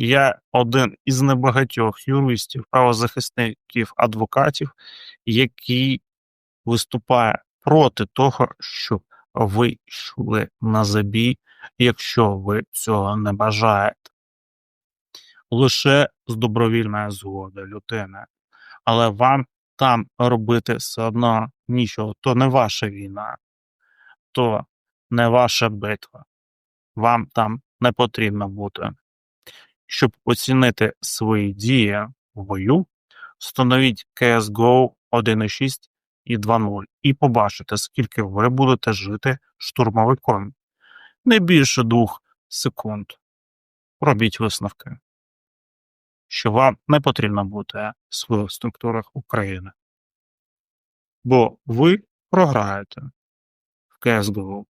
Я один із небагатьох юристів, правозахисників, адвокатів, який виступає проти того, щоб ви йшли на забій, якщо ви цього не бажаєте. Лише з добровільної згоди людини. Але вам там робити все одно нічого. То не ваша війна, то не ваша битва. Вам там не потрібно бути. Щоб оцінити свої дії в бою, встановіть CSGO 1.6 і 2.0 і побачите, скільки ви будете жити штурмовиком. Не більше двох секунд. Робіть висновки, що вам не потрібно бути в структурах України. Бо ви програєте в CSGO.